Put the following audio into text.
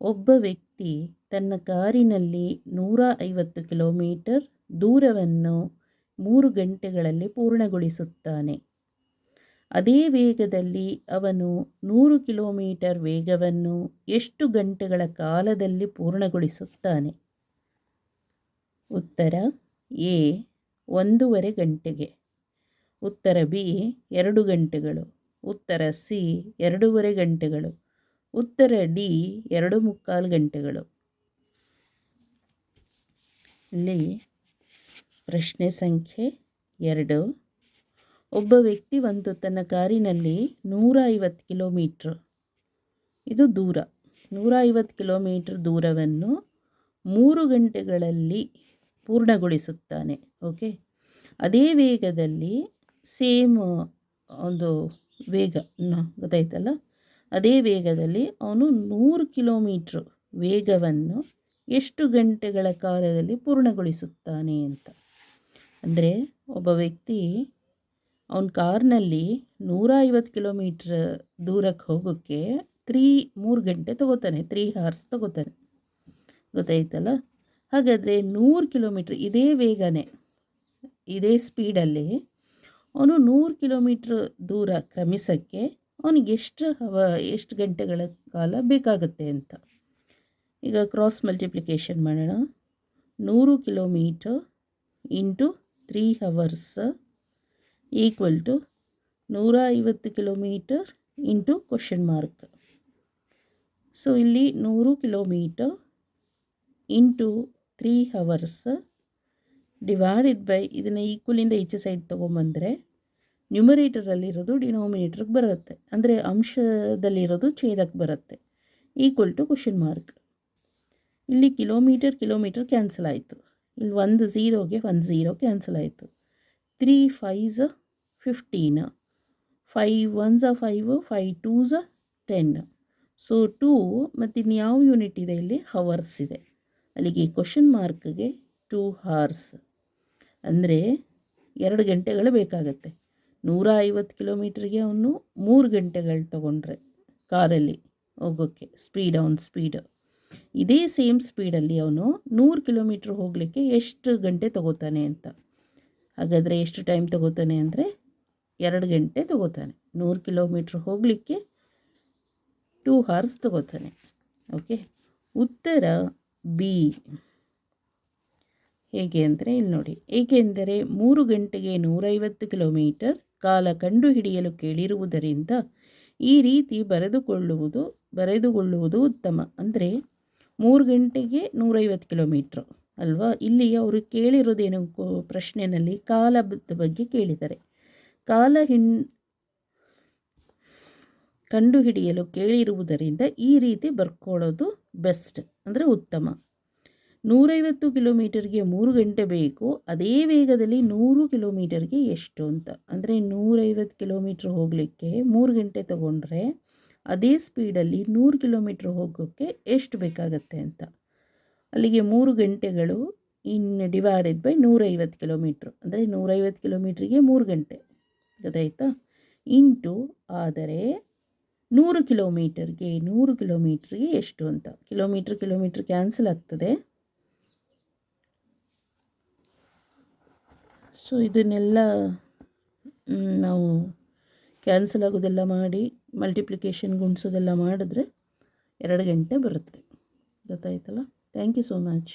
ಒಬ್ಬ ವ್ಯಕ್ತಿ ತನ್ನ ಕಾರಿನಲ್ಲಿ ನೂರ ಐವತ್ತು ಕಿಲೋಮೀಟರ್ ದೂರವನ್ನು ಮೂರು ಗಂಟೆಗಳಲ್ಲಿ ಪೂರ್ಣಗೊಳಿಸುತ್ತಾನೆ. ಅದೇ ವೇಗದಲ್ಲಿ ಅವನು ನೂರು ಕಿಲೋಮೀಟರ್ ವೇಗವನ್ನು ಎಷ್ಟು ಗಂಟೆಗಳ ಕಾಲದಲ್ಲಿ ಪೂರ್ಣಗೊಳಿಸುತ್ತಾನೆ? ಉತ್ತರ, ಎ, ಒಂದೂವರೆ ಗಂಟೆಗೆ. ಉತ್ತರ ಬಿ, ಎರಡು ಗಂಟೆಗಳು. ಉತ್ತರ ಸಿ, ಎರಡೂವರೆ ಗಂಟೆಗಳು. ಉತ್ತರ ಡಿ, ಎರಡು ಮುಕ್ಕಾಲು ಗಂಟೆಗಳು. ಇಲ್ಲಿ ಪ್ರಶ್ನೆ ಸಂಖ್ಯೆ ಎರಡು. ಒಬ್ಬ ವ್ಯಕ್ತಿ ಒಂದು ತನ್ನ ಕಾರಿನಲ್ಲಿ ನೂರ ಐವತ್ತು ಕಿಲೋಮೀಟ್ರ್. ಇದು ದೂರ. ನೂರ ಐವತ್ತು ಕಿಲೋಮೀಟ್ರ್ ದೂರವನ್ನು ಮೂರು ಗಂಟೆಗಳಲ್ಲಿ ಪೂರ್ಣಗೊಳಿಸುತ್ತಾನೆ. ಓಕೆ? ಅದೇ ವೇಗದಲ್ಲಿ ಸೇಮ್ ಒಂದು ವೇಗ ಗೊತ್ತಾಯ್ತಲ್ಲ? ಅದೇ ವೇಗದಲ್ಲಿ ಅವನು ನೂರು ಕಿಲೋಮೀಟ್ರ್ ವೇಗವನ್ನು ಎಷ್ಟು ಗಂಟೆಗಳ ಕಾಲದಲ್ಲಿ ಪೂರ್ಣಗೊಳಿಸುತ್ತಾನೆ ಅಂತ. ಅಂದರೆ ಒಬ್ಬ ವ್ಯಕ್ತಿ ಅವನ ಕಾರ್ನಲ್ಲಿ ನೂರ ಐವತ್ತು ಕಿಲೋಮೀಟ್ರ್ ದೂರಕ್ಕೆ ಹೋಗೋಕ್ಕೆ ತ್ರೀ, ಮೂರು ಗಂಟೆ ತಗೋತಾನೆ, ತ್ರೀ ಹಾರ್ಸ್ ತಗೋತಾನೆ. ಗೊತ್ತಾಯ್ತಲ್ಲ? ಹಾಗಾದರೆ ನೂರು ಕಿಲೋಮೀಟ್ರ್ ಇದೇ ವೇಗನೇ, ಇದೇ ಸ್ಪೀಡಲ್ಲಿ ಅವನು ನೂರು ಕಿಲೋಮೀಟ್ರ್ ದೂರ ಕ್ರಮಿಸೋಕ್ಕೆ ಅವನಿಗೆ ಎಷ್ಟು ಹವ, ಎಷ್ಟು ಗಂಟೆಗಳ ಕಾಲ ಬೇಕಾಗುತ್ತೆ ಅಂತ. ಈಗ ಕ್ರಾಸ್ ಮಲ್ಟಿಪ್ಲಿಕೇಶನ್ ಮಾಡೋಣ. ನೂರು kilometre into three hours equal to ನೂರ ಐವತ್ತು kilometre into question mark so ಇಲ್ಲಿ ನೂರು kilometre into three hours divided by ಇದನ್ನು ಈಕ್ವಲಿಂದ ಈಚೆ ಸೈಡ್ ತೊಗೊಂಬಂದರೆ ನ್ಯೂಮರೇಟರಲ್ಲಿರೋದು ಡಿನೋಮಿನೇಟ್ರಿಗೆ ಬರುತ್ತೆ. ಅಂದರೆ ಅಂಶದಲ್ಲಿರೋದು ಛೇದಕ್ಕೆ ಬರುತ್ತೆ. ಈಕ್ವಲ್ ಟು ಕ್ವಶನ್ ಮಾರ್ಕ್ ಇಲ್ಲಿ ಕಿಲೋಮೀಟರ್ ಕಿಲೋಮೀಟರ್ ಕ್ಯಾನ್ಸಲ್ ಆಯಿತು. ಇಲ್ಲಿ ಒಂದು ಝೀರೋಗೆ ಒಂದು ಝೀರೋ ಕ್ಯಾನ್ಸಲ್ ಆಯಿತು. Three fives fifteen five ones five five twos ten so two ಮತ್ತು ಇನ್ನು ಯಾವ ಯೂನಿಟ್ ಇದೆ ಇಲ್ಲಿ? ಹವರ್ಸ್ ಇದೆ. ಅಲ್ಲಿಗೆ ಕ್ವಶನ್ ಮಾರ್ಕ್ಗೆ ಟೂ ಹಾರ್ಸ್ ಅಂದರೆ ಎರಡು ಗಂಟೆಗಳು ಬೇಕಾಗತ್ತೆ. ನೂರ ಐವತ್ತು ಕಿಲೋಮೀಟ್ರಿಗೆ ಅವನು ಮೂರು ಗಂಟೆಗಳು ತೊಗೊಂಡ್ರೆ ಕಾರಲ್ಲಿ ಹೋಗೋಕ್ಕೆ ಸ್ಪೀಡ್ ಅವನ ಸ್ಪೀಡ್ ಇದೇ ಸೇಮ್ ಸ್ಪೀಡಲ್ಲಿ ಅವನು ನೂರು ಕಿಲೋಮೀಟ್ರ್ ಹೋಗಲಿಕ್ಕೆ ಎಷ್ಟು ಗಂಟೆ ತಗೋತಾನೆ ಅಂತ. ಹಾಗಾದರೆ ಎಷ್ಟು ಟೈಮ್ ತಗೋತಾನೆ ಅಂದರೆ ಎರಡು ಗಂಟೆ ತಗೋತಾನೆ. ನೂರು ಕಿಲೋಮೀಟ್ರ್ ಹೋಗಲಿಕ್ಕೆ ಟೂ ಹಾರ್ಸ್ ತಗೋತಾನೆ. ಓಕೆ ಉತ್ತರ ಬಿ ಹೇಗೆ ಅಂದರೆ ಇಲ್ಲಿ ನೋಡಿ. ಏಕೆಂದರೆ ಮೂರು ಗಂಟೆಗೆ ನೂರೈವತ್ತು ಕಿಲೋಮೀಟರ್ ಕಾಲ ಕಂಡುಹಿಡಿಯಲು ಕೇಳಿರುವುದರಿಂದ ಈ ರೀತಿ ಬರೆದುಕೊಳ್ಳುವುದು ಬರೆದುಕೊಳ್ಳುವುದು ಉತ್ತಮ. ಅಂದರೆ ಮೂರು ಗಂಟೆಗೆ ನೂರೈವತ್ತು ಕಿಲೋಮೀಟ್ರು ಅಲ್ವಾ? ಇಲ್ಲಿ ಅವರು ಕೇಳಿರೋದೇನು ಪ್ರಶ್ನೆಯಲ್ಲಿ ಕಾಲದ ಬಗ್ಗೆ ಕೇಳಿದ್ದಾರೆ. ಕಾಲ ಹಿನ್, ಕಂಡುಹಿಡಿಯಲು ಕೇಳಿರುವುದರಿಂದ ಈ ರೀತಿ ಬರ್ಕೊಳ್ಳೋದು ಬೆಸ್ಟ್, ಅಂದರೆ ಉತ್ತಮ. ನೂರೈವತ್ತು ಕಿಲೋಮೀಟರ್ಗೆ ಮೂರು ಗಂಟೆ ಬೇಕು, ಅದೇ ವೇಗದಲ್ಲಿ ನೂರು ಕಿಲೋಮೀಟರ್ಗೆ ಎಷ್ಟು ಅಂತ. ಅಂದರೆ ನೂರೈವತ್ತು ಕಿಲೋಮೀಟ್ರ್ ಹೋಗಲಿಕ್ಕೆ ಮೂರು ಗಂಟೆ ತಗೊಂಡ್ರೆ ಅದೇ ಸ್ಪೀಡಲ್ಲಿ ನೂರು ಕಿಲೋಮೀಟ್ರ್ ಹೋಗೋಕ್ಕೆ ಎಷ್ಟು ಬೇಕಾಗತ್ತೆ ಅಂತ. ಅಲ್ಲಿಗೆ ಮೂರು ಗಂಟೆಗಳು ಇನ್ ಡಿವೈಡೆಡ್ ಬೈ ನೂರೈವತ್ತು ಕಿಲೋಮೀಟ್ರ್. ಅಂದರೆ ನೂರೈವತ್ತು ಕಿಲೋಮೀಟ್ರಿಗೆ ಮೂರು ಗಂಟೆ. ಗೊತ್ತಾಯ್ತಾ? ಇಂಟು ಆದರೆ ನೂರು ಕಿಲೋಮೀಟರ್ಗೆ ನೂರು ಕಿಲೋಮೀಟ್ರಿಗೆ ಎಷ್ಟು ಅಂತ. ಕಿಲೋಮೀಟ್ರ್ ಕಿಲೋಮೀಟ್ರ್ ಕ್ಯಾನ್ಸಲ್ ಆಗ್ತದೆ. ಸೊ ಇದನ್ನೆಲ್ಲ ನಾವು ಕ್ಯಾನ್ಸಲ್ ಆಗೋದೆಲ್ಲ ಮಾಡಿ ಮಲ್ಟಿಪ್ಲಿಕೇಶನ್ ಗುಣಿಸೋದೆಲ್ಲ ಮಾಡಿದ್ರೆ ಎರಡು ಗಂಟೆ ಬರುತ್ತೆ. ಗೊತ್ತಾಯ್ತಲ್ಲ? Thank you so much